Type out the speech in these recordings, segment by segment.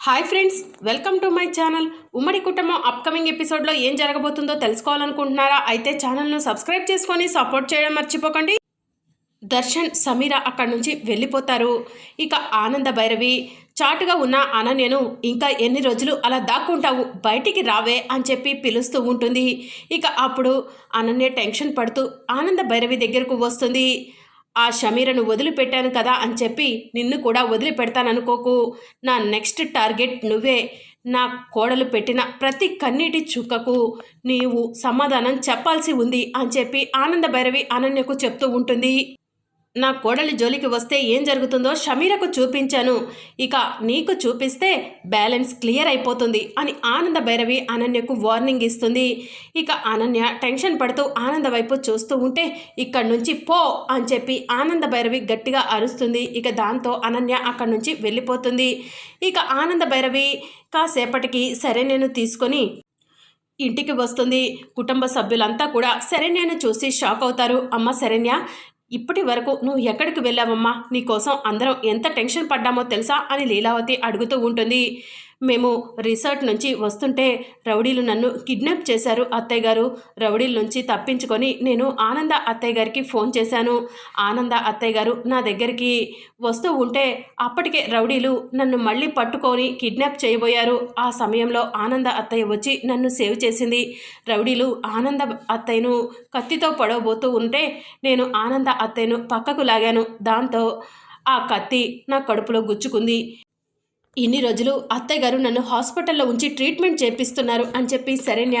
Hi friends welcome to my channel. ఉమ్మడి కుటుంబం upcoming ఎపిసోడ్లో ఏం జరగబోతుందో తెలుసుకోవాలనుకుంటున్నారా? అయితే ఛానల్ను సబ్స్క్రైబ్ చేసుకొని సపోర్ట్ చేయడం మర్చిపోకండి. దర్శన్ సమీర అక్కడి నుంచి వెళ్ళిపోతారు. ఇక ఆనంద భైరవి చాటుగా ఉన్న అనన్యను ఇంకా ఎన్ని రోజులు అలా దాక్కుంటావు? బయటికి రావే అని చెప్పి పిలుస్తూ ఉంటుంది. ఇక అప్పుడు అనన్య టెన్షన్ పడుతూ ఆనంద భైరవి దగ్గరకు వస్తుంది. ఆ షమీరను వదిలిపెట్టాను కదా అని చెప్పి నిన్ను కూడా వదిలిపెడతాననుకోకు. నా నెక్స్ట్ టార్గెట్ నువ్వే. నా కోడలు పెట్టిన ప్రతి కన్నీటి చుక్కకు నీవు సమాధానం చెప్పాల్సి ఉంది అని చెప్పి ఆనంద భైరవి అనన్యకు చెప్తూ ఉంటుంది. నా కోడలి జోలికి వస్తే ఏం జరుగుతుందో షమీరకు చూపించాను. ఇక నీకు చూపిస్తే బ్యాలెన్స్ క్లియర్ అయిపోతుంది అని ఆనంద భైరవి అనన్యకు వార్నింగ్ ఇస్తుంది. ఇక అనన్య టెన్షన్ పడుతూ ఆనంద వైపు చూస్తూ ఉంటే ఇక్కడి నుంచి పో అని చెప్పి ఆనంద భైరవి గట్టిగా అరుస్తుంది. ఇక దాంతో అనన్య అక్కడి నుంచి వెళ్ళిపోతుంది. ఇక ఆనంద భైరవి కాసేపటికి సరే నేను తీసుకొని ఇంటికి వస్తుంది. కుటుంబ సభ్యులంతా కూడా శరణ్యను చూసి షాక్ అవుతారు. అమ్మ శరణ్య ఇప్పటి వరకు నువ్వు ఎక్కడికి వెళ్ళావమ్మా? నీకోసం అందరం ఎంత టెన్షన్ పడ్డామో తెలుసా? అని లీలావతి అడుగుతూ ఉంటుంది. మేము రిసార్ట్ నుంచి వస్తుంటే రౌడీలు నన్ను కిడ్నాప్ చేశారు అత్తయ్య గారు. రౌడీల నుంచి తప్పించుకొని నేను ఆనంద అత్తయ్య గారికి ఫోన్ చేశాను. ఆనంద అత్తయ్య గారు నా దగ్గరికి వస్తూ ఉంటే అప్పటికే రౌడీలు నన్ను మళ్ళీ పట్టుకొని కిడ్నాప్ చేయబోయారు. ఆ సమయంలో ఆనంద అత్తయ్య వచ్చి నన్ను సేవ్ చేసింది. రౌడీలు ఆనంద అత్తయ్యను కత్తితో పొడవబోతూ ఉంటే నేను ఆనంద అత్తయ్యను పక్కకు లాగాను. దాంతో ఆ కత్తి నా కడుపులో గుచ్చుకుంది. ఇన్ని రోజులు అత్తయ్య గారు నన్ను హాస్పిటల్లో ఉంచి ట్రీట్మెంట్ చేపిస్తున్నారు అని చెప్పి శరణ్య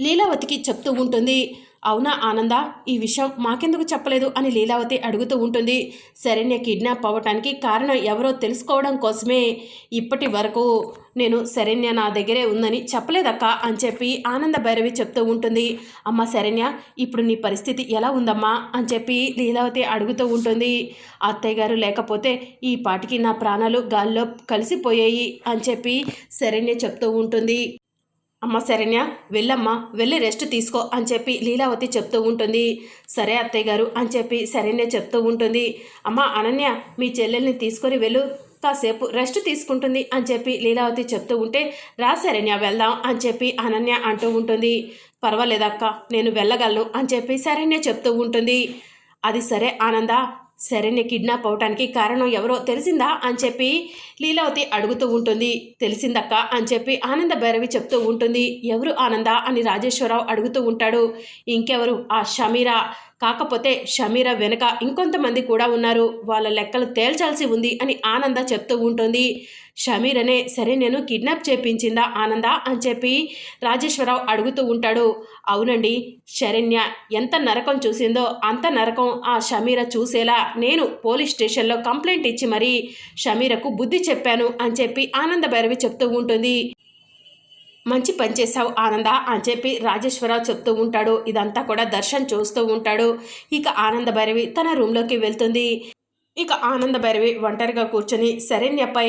లీలావతికి చెప్తూ ఉంటుంది. అవునా ఆనంద? ఈ విషయం మాకెందుకు చెప్పలేదు అని లీలావతి అడుగుతూ ఉంటుంది. శరణ్య కిడ్నాప్ అవ్వటానికి కారణం ఎవరో తెలుసుకోవడం కోసమే. ఇప్పటి వరకు నేను శరణ్య నా దగ్గరే ఉందని చెప్పలేదక్క అని చెప్పి ఆనంద భైరవి చెప్తూ ఉంటుంది. అమ్మ శరణ్య ఇప్పుడు నీ పరిస్థితి ఎలా ఉందమ్మా? అని చెప్పి లీలావతి అడుగుతూ ఉంటుంది. అత్తయ్య గారు లేకపోతే ఈ పాటికి నా ప్రాణాలు గాల్లో కలిసిపోయాయి అని చెప్పి శరణ్య చెప్తూ ఉంటుంది. అమ్మ శరణ్య వెళ్ళమ్మా వెళ్ళి రెస్ట్ తీసుకో అని చెప్పి లీలావతి చెప్తూ ఉంటుంది. సరే అత్తయ్య గారు అని చెప్పి శరణ్య చెప్తూ ఉంటుంది. అమ్మ అనన్య మీ చెల్లెల్ని తీసుకొని వెళ్ళు. కాసేపు రెస్ట్ తీసుకుంటుంది అని చెప్పి లీలావతి చెప్తూ ఉంటే రా శరణ్య వెళ్దాం అని చెప్పి అనన్య అంటూ ఉంటుంది. పర్వాలేదక్క నేను వెళ్ళగలను అని చెప్పి శరణ్య చెప్తూ ఉంటుంది. అది సరే ఆనంద శరణ్య కిడ్నాప్ అవటానికి కారణం ఎవరో తెలిసిందా అని చెప్పి లీలావతి అడుగుతూ ఉంటుంది. తెలిసిందక్క అని చెప్పి ఆనంద భైరవి చెప్తూ ఉంటుంది. ఎవరు ఆనంద అని రాజేశ్వరరావు అడుగుతూ ఉంటాడు. ఇంకెవరు? ఆ షమీరా. కాకపోతే షమీరా వెనుక ఇంకొంతమంది కూడా ఉన్నారు. వాళ్ళ లెక్కలు తేల్చాల్సి ఉంది అని ఆనంద చెప్తూ ఉంటుంది. షమీరనే సరే నేను కిడ్నాప్ చేపించిందా ఆనంద? అని చెప్పి రాజేశ్వరరావు అడుగుతూ ఉంటాడు. అవునండి శరణ్య ఎంత నరకం చూసిందో అంత నరకం ఆ షమీర చూసేలా నేను పోలీస్ స్టేషన్లో కంప్లైంట్ ఇచ్చి మరీ షమీరకు బుద్ధి చెప్పాను అని చెప్పి ఆనంద భైరవి చెప్తూ ఉంటుంది. మంచి పని చేశావు ఆనంద అని చెప్పి రాజేశ్వరరావు చెప్తూ ఉంటాడు. ఇదంతా కూడా దర్శన్ చూస్తూ ఉంటాడు. ఇక ఆనంద భైరవి తన రూమ్లోకి వెళ్తుంది. ఇక ఆనంద భైరవి ఒంటరిగా కూర్చొని శరణ్యపై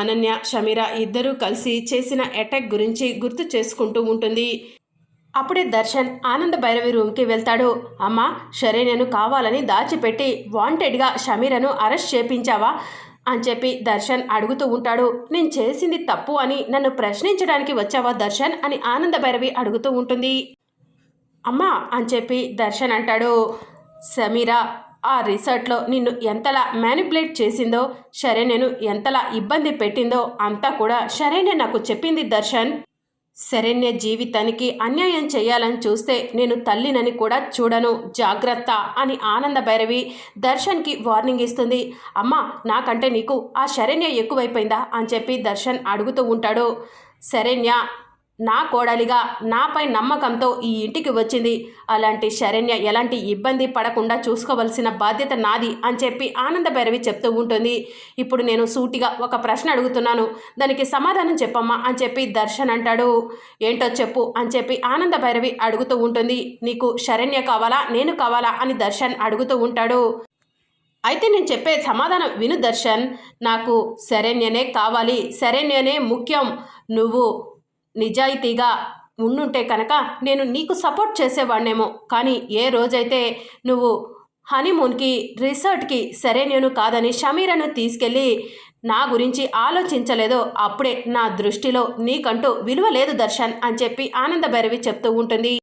అనన్య షమీర ఇద్దరూ కలిసి చేసిన అటాక్ గురించి గుర్తు చేసుకుంటూ ఉంటుంది. అప్పుడే దర్శన్ ఆనంద భైరవి రూమ్కి వెళ్తాడు. అమ్మ శరణ్యను కావాలని దాచిపెట్టి వాంటెడ్గా షమీరను అరెస్ట్ చేపించావా? అని చెప్పి దర్శన్ అడుగుతూ ఉంటాడు. నేను చేసింది తప్పు అని నన్ను ప్రశ్నించడానికి వచ్చావా దర్శన్? అని ఆనంద భైరవి అడుగుతూ ఉంటుంది. అమ్మా అని చెప్పి దర్శన్ అంటాడు. సమీరా ఆ రిసార్ట్లో నిన్ను ఎంతలా మ్యానిపులేట్ చేసిందో సరే నేను ఎంతలా ఇబ్బంది పెట్టిందో అంతా కూడా సరేనే నాకు చెప్పింది దర్శన్. శరణ్య జీవితానికి అన్యాయం చేయాలని చూస్తే నేను తల్లినని కూడా చూడను. జాగ్రత్త అని ఆనంద భైరవి దర్శన్కి వార్నింగ్ ఇస్తుంది. అమ్మ నాకంటే నీకు ఆ శరణ్య ఎక్కువైపోయిందా? అని చెప్పి దర్శన్ అడుగుతూ ఉంటాడు. శరణ్య నా కోడలిగా నాపై నమ్మకంతో ఈ ఇంటికి వచ్చింది. అలాంటి శరణ్య ఎలాంటి ఇబ్బంది పడకుండా చూసుకోవలసిన బాధ్యత నాది అని చెప్పి ఆనంద భైరవి చెప్తూ ఉంటుంది. ఇప్పుడు నేను సూటిగా ఒక ప్రశ్న అడుగుతున్నాను. దానికి సమాధానం చెప్పమ్మా అని చెప్పి దర్శన్ అంటాడు. ఏంటో చెప్పు అని చెప్పి ఆనంద భైరవి అడుగుతూ ఉంటుంది. నీకు శరణ్య కావాలా? నేను కావాలా? అని దర్శన్ అడుగుతూ ఉంటాడు. అయితే నేను చెప్పే సమాధానం విను దర్శన్. నాకు శరణ్యనే కావాలి. శరణ్యనే ముఖ్యం. నువ్వు నిజాయితీగా ఉండుంటే కనుక నేను నీకు సపోర్ట్ చేసేవాడినేమో కానీ ఏ రోజైతే నువ్వు హనీమూన్కి రిసార్ట్కి సరే నేను కాదని షమీరను తీసుకెళ్ళి నా గురించి ఆలోచించలేదో అప్పుడే నా దృష్టిలో నీకంటూ విలువ లేదు దర్శన్ అని చెప్పి ఆనంద భైరవి చెప్తూ ఉంటుంది.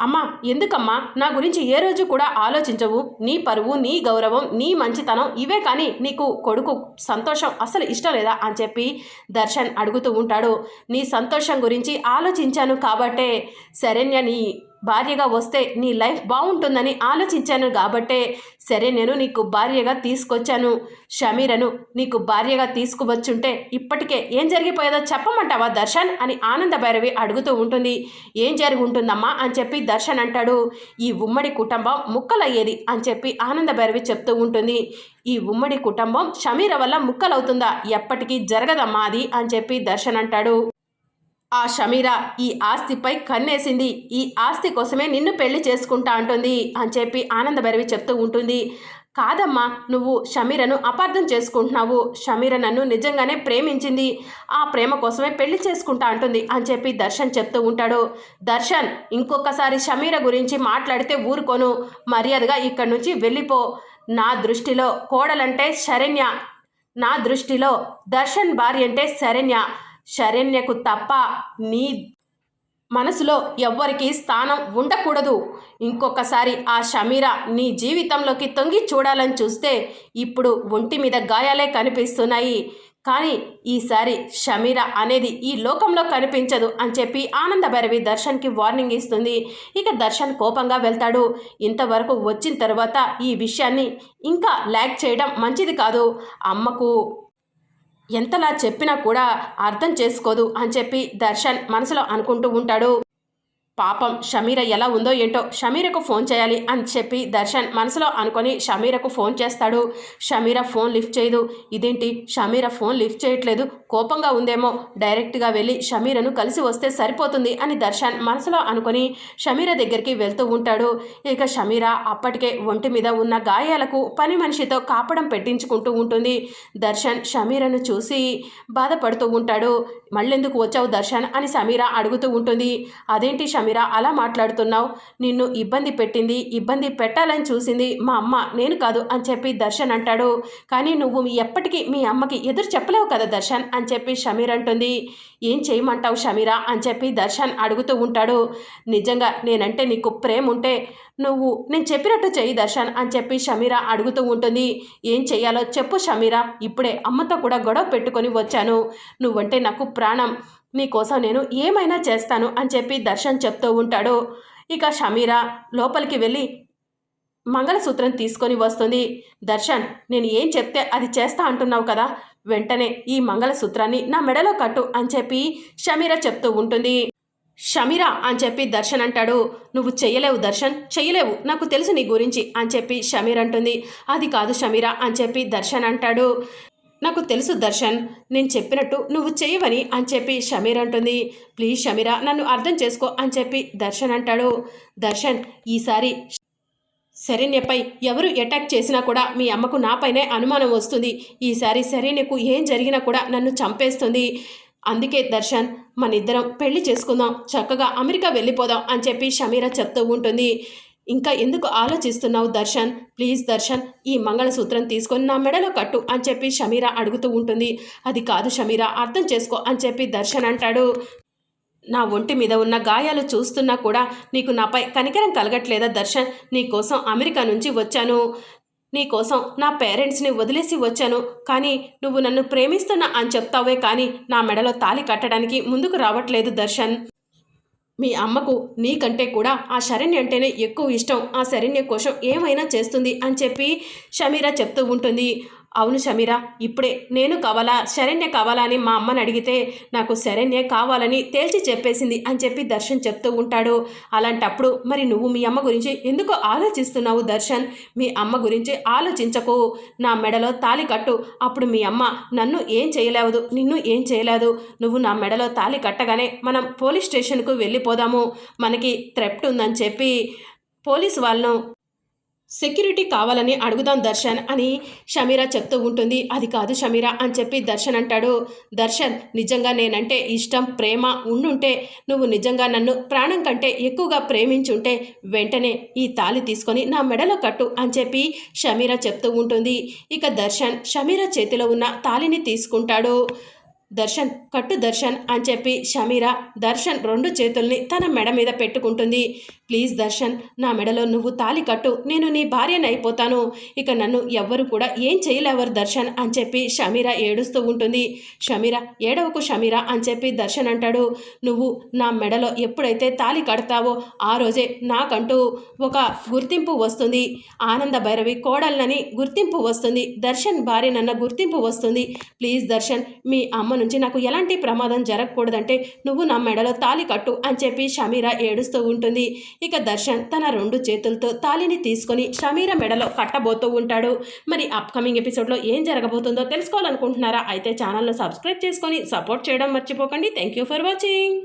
అమ్మా ఎందుకమ్మా? నా గురించి ఏ రోజు కూడా ఆలోచించవు. నీ పరువు నీ గౌరవం నీ మంచితనం ఇవే కానీ నీకు కొడుకు సంతోషం అసలు ఇష్టం లేదా అని చెప్పి దర్శన్ అడుగుతూ ఉంటాడు. నీ సంతోషం గురించి ఆలోచించాను కాబట్టే శరణ్య నీ భార్యగా వస్తే నీ లైఫ్ బాగుంటుందని ఆలోచించాను కాబట్టే సరే నేను నీకు భార్యగా తీసుకొచ్చాను. షమీరను నీకు భార్యగా తీసుకువచ్చుంటే ఇప్పటికే ఏం జరిగిపోయేదో చెప్పమంటావా దర్శన్? అని ఆనంద భైరవి అడుగుతూ ఉంటుంది. ఏం జరిగి ఉంటుందమ్మా? అని చెప్పి దర్శన్ అంటాడు. ఈ ఉమ్మడి కుటుంబం ముక్కలయ్యేది అని చెప్పి ఆనంద భైరవి చెప్తూ ఉంటుంది. ఈ ఉమ్మడి కుటుంబం షమీర వల్ల ముక్కలవుతుందా? ఎప్పటికీ జరగదమ్మా అది అని చెప్పి దర్శన్ అంటాడు. ఆ షమీరా ఈ ఆస్తిపై కన్నేసింది. ఈ ఆస్తి కోసమే నిన్ను పెళ్ళి చేసుకుంటా అంటుంది అని చెప్పి ఆనందభైరవి చెప్తూ ఉంటుంది. కాదమ్మా నువ్వు షమీరను అపార్థం చేసుకుంటున్నావు. షమీర నన్ను నిజంగానే ప్రేమించింది. ఆ ప్రేమ కోసమే పెళ్ళి చేసుకుంటా అంటుంది అని చెప్పి దర్శన్ చెప్తూ ఉంటాడు. దర్శన్ ఇంకొకసారి షమీర గురించి మాట్లాడితే ఊరుకోను. మర్యాదగా ఇక్కడి నుంచి వెళ్ళిపో. నా దృష్టిలో కోడలంటే శరణ్య. నా దృష్టిలో దర్శన్ భార్య అంటే శరణ్య. శరణ్యకు తప్ప నీ మనసులో ఎవ్వరికి స్థానం ఉండకూడదు. ఇంకొకసారి ఆ షమీర నీ జీవితంలోకి తొంగి చూడాలని చూస్తే ఇప్పుడు ఒంటి మీద గాయాలే కనిపిస్తున్నాయి. కానీ ఈసారి షమీర అనేది ఈ లోకంలో కనిపించదు అని చెప్పి ఆనంద భైరవి దర్శన్కి వార్నింగ్ ఇస్తుంది. ఇక దర్శన్ కోపంగా వెళ్తాడు. ఇంతవరకు వచ్చిన తర్వాత ఈ విషయాన్ని ఇంకా ల్యాక్ చేయడం మంచిది కాదు. అమ్మకు ఎంతలా చెప్పినా కూడా అర్థం చేసుకోదు అని చెప్పి దర్శన్ మనసులో అనుకుంటూ ఉంటాడు. పాపం షమీర ఎలా ఉందో ఏంటో షమీరకు ఫోన్ చేయాలి అని చెప్పి దర్శన్ మనసులో అనుకొని షమీరకు ఫోన్ చేస్తాడు. షమీర ఫోన్ లిఫ్ట్ చేయదు. ఇదేంటి? షమీర ఫోన్ లిఫ్ట్ చేయట్లేదు. కోపంగా ఉందేమో? డైరెక్ట్గా వెళ్ళి షమీరను కలిసి వస్తే సరిపోతుంది అని దర్శన్ మనసులో అనుకొని షమీర దగ్గరికి వెళ్తూ ఉంటాడు. ఇక షమీర అప్పటికే ఒంటి మీద ఉన్న గాయాలకు పని మనిషితో కాపడం పెట్టించుకుంటూ ఉంటుంది. దర్శన్ షమీరను చూసి బాధపడుతూ ఉంటాడు. మళ్ళెందుకు వచ్చావు దర్శన్? అని సమీర అడుగుతూ ఉంటుంది. అదేంటి షమీరా అలా మాట్లాడుతున్నావు. నిన్ను ఇబ్బంది పెట్టింది ఇబ్బంది పెట్టాలని చూసింది మా అమ్మ. నేను కాదు అని చెప్పి దర్శన్ అంటాడు. కానీ నువ్వు ఎప్పటికీ మీ అమ్మకి ఎదురు చెప్పలేవు కదా దర్శన్ అని చెప్పి షమీర్ అంటుంది. ఏం చేయమంటావు షమీరా అని చెప్పి దర్శన్ అడుగుతూ ఉంటాడు. నిజంగా నేనంటే నీకు ప్రేమ ఉంటే నువ్వు నేను చెప్పినట్టు చెయ్యి దర్శన్ అని చెప్పి షమీరా అడుగుతూ ఉంటుంది. ఏం చెయ్యాలో చెప్పు షమీరా ఇప్పుడే అమ్మతో కూడా గొడవ పెట్టుకొని వచ్చాను. నువ్వంటే నాకు ప్రాణం. నీకోసం నేను ఏమైనా చేస్తాను అని చెప్పి దర్శన్ చెప్తూ ఉంటాడు. ఇక షమీరా లోపలికి వెళ్ళి మంగళసూత్రం తీసుకొని వస్తుంది. దర్శన్ నేను ఏం చెప్తే అది చేస్తా అంటున్నావు కదా? వెంటనే ఈ మంగళసూత్రాన్ని నా మెడలో కట్టు అని చెప్పి షమీరా చెప్తూ ఉంటుంది. షమీరా అని చెప్పి దర్శన్ అంటాడు. నువ్వు చెయ్యలేవు దర్శన్ చెయ్యలేవు నాకు తెలుసు నీ గురించి అని చెప్పి షమీర్ అంటుంది. అది కాదు షమీరా అని చెప్పి దర్శన్ అంటాడు. నాకు తెలుసు దర్శన్ నేను చెప్పినట్టు నువ్వు చేయవని అని చెప్పి షమీర్ అంటుంది. ప్లీజ్ షమీరా నన్ను అర్థం చేసుకో అని చెప్పి దర్శన్ అంటాడు. దర్శన్ ఈసారి శరణ్యపై ఎవరు అటాక్ చేసినా కూడా మీ అమ్మకు నాపైనే అనుమానం వస్తుంది. ఈసారి శరణ్యకు ఏం జరిగినా కూడా నన్ను చంపేస్తుంది. అందుకే దర్శన్ మన ఇద్దరం పెళ్ళి చేసుకుందాం చక్కగా అమెరికా వెళ్ళిపోదాం అని చెప్పి షమీరా చెప్తూ ఉంటుంది. ఇంకా ఎందుకు ఆలోచిస్తున్నావు దర్శన్? ప్లీజ్ దర్శన్ ఈ మంగళసూత్రం తీసుకొని నా మెడలో కట్టు అని చెప్పి షమీరా అడుగుతూ ఉంటుంది. అది కాదు షమీరా అర్థం చేసుకో అని చెప్పి దర్శన్ అంటాడు. నా ఒంటి మీద ఉన్న గాయాలు చూస్తున్నా కూడా నీకు నాపై కనికరం కలగట్లేదా దర్శన్? నీకోసం అమెరికా నుంచి వచ్చాను. నీకోసం నా పేరెంట్స్ని వదిలేసి వచ్చాను కానీ నువ్వు నన్ను ప్రేమిస్తున్నా అని చెప్తావే కానీ నా మెడలో తాలి కట్టడానికి ముందుకు రావట్లేదు దర్శన్. మీ అమ్మకు నీకంటే కూడా ఆ శరణ్య అంటేనే ఎక్కువ ఇష్టం. ఆ శరణ్య కోసం ఏమైనా చేస్తుంది అని చెప్పి షమీరా చెప్తూ ఉంటుంది. అవును షమీర ఇప్పుడే నేను కావాలా శరణ్య కావాలా అని మా అమ్మని అడిగితే నాకు శరణ్య కావాలని తేల్చి చెప్పేసింది అని చెప్పి దర్శన్ చెప్తూ ఉంటాడు. అలాంటప్పుడు మరి నువ్వు మీ అమ్మ గురించి ఎందుకు ఆలోచిస్తున్నావు దర్శన్? మీ అమ్మ గురించి ఆలోచించకు. నా మెడలో తాలి కట్టు. అప్పుడు మీ అమ్మ నన్ను ఏం చేయలేవదు నిన్ను ఏం చేయలేదు. నువ్వు నా మెడలో తాలి కట్టగానే మనం పోలీస్ స్టేషన్కు వెళ్ళిపోదాము. మనకి థ్రెప్ట్ ఉందని చెప్పి పోలీసు వాళ్ళను సెక్యూరిటీ కావాలని అడుగుదాం దర్శన్ అని షమీరా చెప్తూ ఉంటుంది. అది కాదు షమీరా అని చెప్పి దర్శన్ అంటాడు. దర్శన్ నిజంగా నేనంటే ఇష్టం ప్రేమ ఉండుంటే నువ్వు నిజంగా నన్ను ప్రాణం కంటే ఎక్కువగా ప్రేమించుంటే వెంటనే ఈ తాళి తీసుకొని నా మెడలో కట్టు అని చెప్పి షమీరా చెప్తూ ఉంటుంది. ఇక దర్శన్ షమీరా చేతిలో ఉన్న తాళిని తీసుకుంటాడు. దర్శన్ కట్టు దర్శన్ అని చెప్పి షమీరా దర్శన్ రెండు చేతుల్ని తన మెడ మీద పెట్టుకుంటుంది. ప్లీజ్ దర్శన్ నా మెడలో నువ్వు తాలి కట్టు నేను నీ భార్యని అయిపోతాను. ఇక నన్ను ఎవ్వరు కూడా ఏం చేయలేవరు దర్శన్ అని చెప్పి షమీరా ఏడుస్తూ ఉంటుంది. షమీరా ఏడవకు షమీరా అని చెప్పి దర్శన్ అంటాడు. నువ్వు నా మెడలో ఎప్పుడైతే తాలి కడతావో ఆ రోజే నాకంటూ ఒక గుర్తింపు వస్తుంది. ఆనంద భైరవి కోడళ్ళని గుర్తింపు వస్తుంది. దర్శన్ భార్యనన్న గుర్తింపు వస్తుంది. ప్లీజ్ దర్శన్ మీ అమ్మ నుంచి నాకు ఎలాంటి ప్రమాదం జరగకూడదంటే నువ్వు నా మెడలో తాలి కట్టు అని చెప్పి షమీరా ఏడుస్తూ ఉంటుంది. ఇక దర్శన్ తన రెండు చేతులతో తాలిని తీసుకొని షమీర మెడలో కట్టబోతూ ఉంటాడు. మరి అప్కమింగ్ ఎపిసోడ్లో ఏం జరగబోతుందో తెలుసుకోవాలనుకుంటున్నారా? అయితే ఛానల్ను సబ్స్క్రైబ్ చేసుకొని సపోర్ట్ చేయడం మర్చిపోకండి. Thank you for watching